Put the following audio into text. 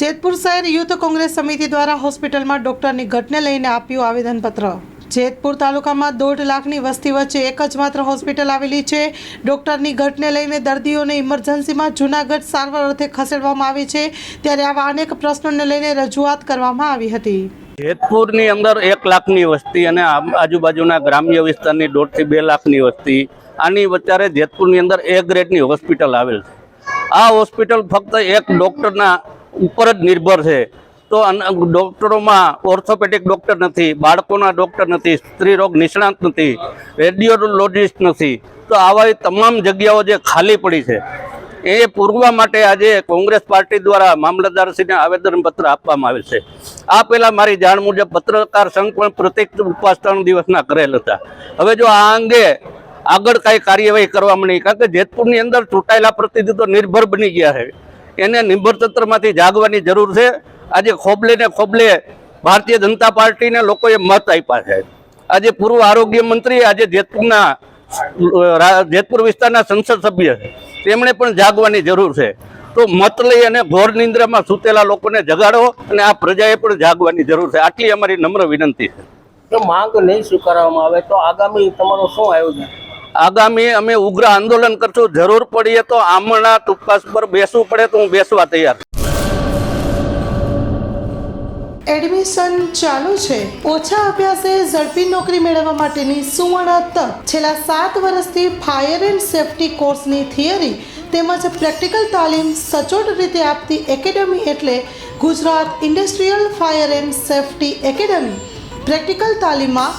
જેતપુર શહેર યુથ કોંગ્રેસ સમિતિ દ્વારા હોસ્પિટલમાં ડોક્ટરની ઘટને લઈને આપ્યું આવેદનપત્ર. જેતપુર તાલુકામાં દોઢ લાખની વસ્તી વચ્ચે એક જ માત્ર હોસ્પિટલ આવેલી છે. ડોક્ટરની ઘટને લઈને દર્દીઓને ઇમરજન્સીમાં જૂનાગઢ સારવાર અર્થે ખસેડવામાં આવી છે. ત્યારે આવા અનેક પ્રશ્નોને લઈને રજૂઆત કરવામાં આવી હતી. જેતપુરની અંદર એક લાખની વસ્તી અને આજુબાજુના ગ્રામ્ય વિસ્તારની દોઢથી બે લાખની વસ્તી. આની વચ્ચે જેતપુરની અંદર એ ગ્રેડની હોસ્પિટલ આવેલ છે. આ હોસ્પિટલ ફક્ત એક ડૉક્ટરના ઉપર જ નિર્ભર છે. તો ડૉક્ટરોમાં ઓર્થોપેડિક ડૉક્ટર નથી, બાળકોના ડૉક્ટર નથી, સ્ત્રી રોગ નિષ્ણાંત નથી રેડિયોલોજિસ્ટ નથી. તો આવા તમામ જગ્યાઓ જે ખાલી પડી છે. એ પૂરવા માટે આજે કોંગ્રેસ પાર્ટી દ્વારા મામલતદારશ્રીને આવેદનપત્ર આપવામાં આવે છે. આ પહેલાં મારી જાણ મુજબ પત્રકાર સંઘ પણ પ્રત્યેક ઉપવાસ દિવસના કરેલ હતા. હવે જો આ અંગે આગળ કાંઈ કાર્યવાહી કરવામાં નહીં કારણ કે જેતપુરની અંદર ચૂંટાયેલા પ્રતિનિધિઓ નિર્ભર બની ગયા છે. એને નિર્ભરતંત્રમાંથી જાગવાની જરૂર છે. આજે ખોબલે ને ખોબલે ભારતીય જનતા પાર્ટીને લોકોએ મત આપ્યા છે. આજે પૂર્વ આરોગ્ય મંત્રી, આજે જેતપુરના જેતપુર વિસ્તારના સંસદ સભ્ય તેમણે પણ જાગવાની જરૂર છે. તો મત લઈ અને ઘોર નિંદ્રામાં સૂતેલા લોકોને જગાડો અને આ પ્રજાએ પણ જાગવાની જરૂર છે. આટલી અમારી નમ્ર વિનંતી છે. જો માંગ નહીં સ્વીકારવામાં આવે તો આગામી તમારું શું આયોજન? આગામી અમે ઉગ્ર આંદોલન કરશું. જરૂર પડીએ તો આમણા તપાસ પર બેસવું પડે તો હું બેસવા તૈયાર એડમિશન ચાલુ છે. ઓછા અભ્યાસે ઝડપી નોકરી મેળવવા માટેની સુવર્ણ તક. છેલ્લા સાત વર્ષથી ફાયર એન્ડ સેફટી કોર્સની થિયરી તેમજ પ્રેક્ટિકલ તાલીમ સચોટ રીતે આપતી એકેડમી એટલે Gujarat industrial fire and safety academy. Practical તાલીમમાં